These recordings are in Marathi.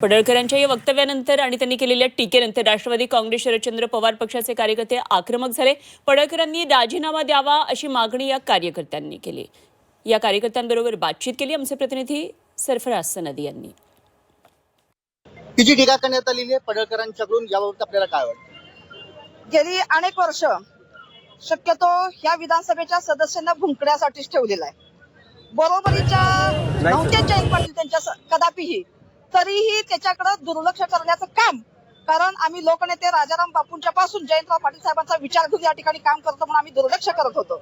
पडळकरांच्या या वक्तव्यानंतर आणि त्यांनी केलेल्या टीकेनंतर राष्ट्रवादी काँग्रेस शरदचंद्र पवार पक्षाचे कार्यकर्ते आक्रमक झाले. पडळकरांनी राजीनामा द्यावा अशी मागणी या कार्यकर्त्यांनी केली. या कार्यकर्त्यांबरोबर बातचीत केली आमचे प्रतिनिधी सरफराज सनदी यांनी. जी टीका करण्यात आलेली आहे. पडळकरांच्याकडून याबाबत आपल्याला काय वाटतं? गेली अनेक वर्ष शक्यतो ह्या विधानसभेच्या सदस्यांना भुंकण्यासाठीच ठेवलेला आहे. बरोबरीच्या नव्हते जयंत पाटील त्यांच्या कदापिही तरीही त्याच्याकडे दुर्लक्ष करण्याचं काम. कारण आम्ही लोकनेते राजाराम बापूंच्या पासून जयंतराव पाटील साहेबांचा विचार घेऊन या ठिकाणी काम करतो म्हणून आम्ही दुर्लक्ष करत होतो.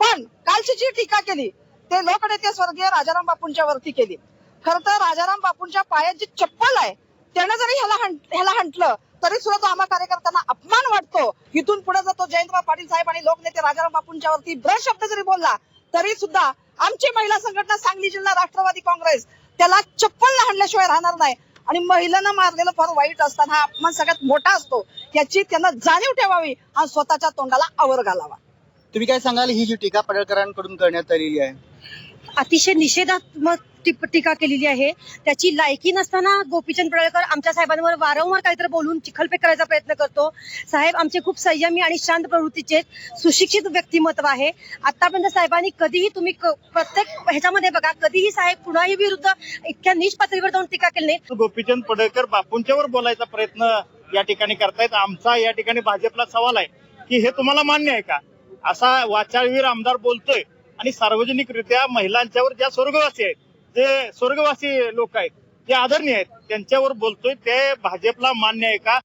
पण कालची जी टीका केली ते लोकनेते स्वर्गीय राजाराम बापूंच्या वरती केली. खर तर राजाराम बापूंच्या पायात जी चप्पल आहे त्यानं जरी ह्याला ह्याला हंटलं तरी सुद्धा तो आम्हा कार्यकर्त्यांना अपमान वाटतो. इथून पुढे जर तो जयंतराव पाटील साहेब आणि लोकनेते राजाराम बापूंच्या वरती ब्र शब्द जरी बोलला तरी सुद्धा आमची महिला संघटना सांगली जिल्हा राष्ट्रवादी काँग्रेस त्याला चप्पल हाणल्याशिवाय राहणार नाही. आणि महिलांना मारलेलं फार वाईट असताना हा अपमान सगळ्यात मोठा असतो. याची त्यांना जाणीव ठेवावी आणि स्वतःच्या तोंडाला आवर घालावा. तुम्ही काय सांगाल? ही जी टीका पडळकरांकडून करण्यात आलेली आहे. अतिशय निषेधात्मक टीका केलेली आहे. त्याची लायकी नसताना गोपीचंद पडळकर आमच्या साहेबांवर वारंवार काहीतरी बोलून चिखलफेक करायचा प्रयत्न करतो. साहेब आमचे खूप संयमी आणि शांत प्रवृत्तीचे सुशिक्षित व्यक्तिमत्व आहे. आतापर्यंत साहेबांनी कधीही तुम्ही प्रत्येक ह्याच्यामध्ये बघा कधीही साहेब कुणाही विरुद्ध इतक्या नीच पातळीवर जाऊन टीका केली नाही. गोपीचंद पडळकर बापूंच्यावर बोलायचा प्रयत्न या ठिकाणी करतायत. आमचा या ठिकाणी भाजपला सवाल आहे की हे तुम्हाला मान्य आहे का? असा वाचाळवीर आमदार बोलतोय आणि सार्वजनिकरित्या महिलांच्यावर ज्या स्वर्गवासी आहेत जे स्वर्गवासी लोक आहेत ते आदरणीय आहेत त्यांच्यावर बोलतोय ते भाजपला मान्य आहे का?